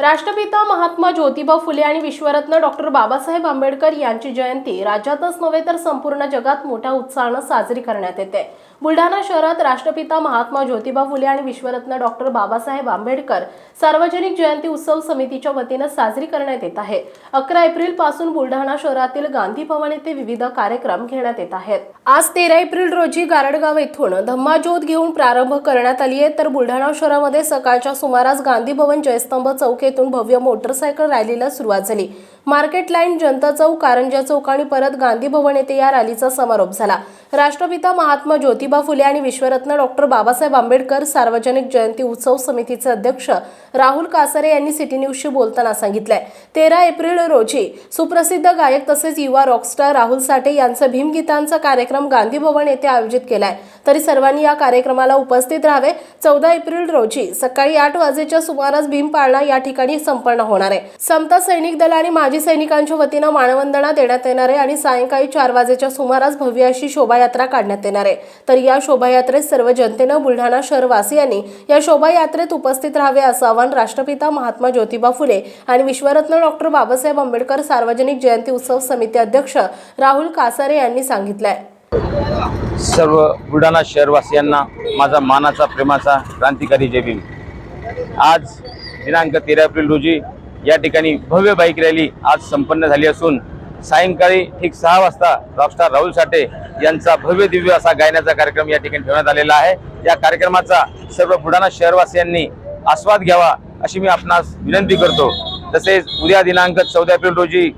राष्ट्रपिता महात्मा ज्योतिबा फुले आणि विश्वरत्न डॉक्टर बाबासाहेब आंबेडकर यांची जयंती राज्यातच नव्हे तर संपूर्ण जगात मोठ्या उत्साहानं साजरी करण्यात येते. बुलढाणा शहरात राष्ट्रपिता महात्मा ज्योतिबा फुले आणि विश्वरत्न डॉक्टर बाबासाहेब आंबेडकर सार्वजनिक जयंती उत्सव समितीच्या वतीनं साजरी करण्यात येत आहे. अकरा एप्रिलपासून बुलढाणा शहरातील गांधी भवन येथे विविध कार्यक्रम घेण्यात येत आहेत. आज तेरा एप्रिल रोजी गारडगाव येथून धम्माज्योत घेऊन प्रारंभ करण्यात आली आहे. तर बुलढाणा शहरामध्ये सकाळच्या सुमारास गांधी भवन जयस्तंभ चौक येथून भव्य मोटरसायकल रॅलीला सुरुवात झाली. मार्केट लाईन जनता चौक कारंजा चौक आणि परत गांधी भवन येथे या रॅलीचा समारोप झाला. राष्ट्रपिता महात्मा ज्योतिबा फुले आणि विश्वरत्न डॉक्टर बाबासाहेब आंबेडकर सार्वजनिक जयंती उत्सव समितीचे अध्यक्ष राहुल कासारे यांनी सिटी न्यूजशी बोलताना सांगितलंय. तेरा एप्रिल रोजी सुप्रसिद्ध गायक तसेच युवा रॉकस्टार राहुल साठे यांचा भीमगीतांचा कार्यक्रम गांधी भवन येथे आयोजित केलाय. तरी सर्वांनी या कार्यक्रमाला उपस्थित राहावे. चौदा एप्रिल रोजी सकाळी आठ वाजेच्या सुमारास भीम पाळणा या ठिकाणी संपन्न होणार आहे. समता सैनिक दल आणि माजी सैनिकांच्या वतीनं मानवंदना देण्यात येणार आहे आणि सायंकाळी चार वाजेच्या सुमारास भव्य अशी शोभायात्रा काढण्यात येणार आहे. तर या शोभायात्रेत सर्व जनतेनं बुलढाणा शहरवासियांनी या शोभायात्रेत उपस्थित राहावे असं आवाहन राष्ट्रपिता महात्मा ज्योतिबा फुले आणि विश्वरत्न डॉक्टर बाबासाहेब आंबेडकर सार्वजनिक जयंती उत्सव समिती अध्यक्ष राहुल कासारे यांनी सांगितलंय. सर्व बुलढाणा शहरवासियांना माझा मानाचा प्रेमाचा क्रांतिकारी जय भीम. आज दिनांक तेरा एप्रिल रोजी या ठिकाणी भव्य बाईक रॅली आज संपन्न झाली असून सायंकाळी ठीक सहा वाजता रॉकस्टार राहुल साठे यांचा भव्य दिव्य असा गायनाचा कार्यक्रम या ठिकाणी ठेवण्यात आलेला आहे. या कार्यक्रमाचा सर्व बुलढाणा शहरवासियांनी आस्वाद घ्यावा अशी मी आपणास विनंती करतो. तसेच उद्या दिनांक चौदा एप्रिल रोजी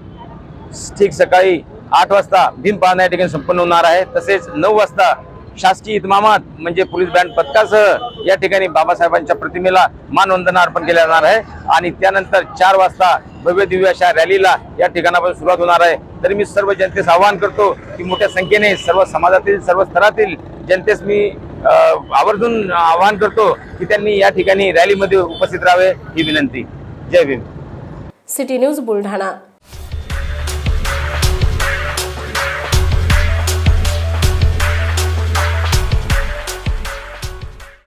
ठीक सकाळी आठ वाजता भीम पाळणा या ठिकाणी संपन्न होणार आहे. तसेच नऊ वाजता शासकीय इतमामात म्हणजे पोलीस बँड पथकासह या ठिकाणी बाबासाहेबांच्या प्रतिमेला मानवंदना अर्पण केल्या जाणार आहे. आणि त्यानंतर चार वाजता भव्य दिव्य अशा रॅलीला या ठिकाणापासून सुरुवात होणार आहे. तरी मी सर्व जनतेस आवाहन करतो की मोठ्या संख्येने सर्व समाजातील सर्व स्तरातील जनतेस मी आवर्जून आवाहन करतो की त्यांनी या ठिकाणी रॅलीमध्ये उपस्थित राहावे ही विनंती. जय भीम. City news Buldhana.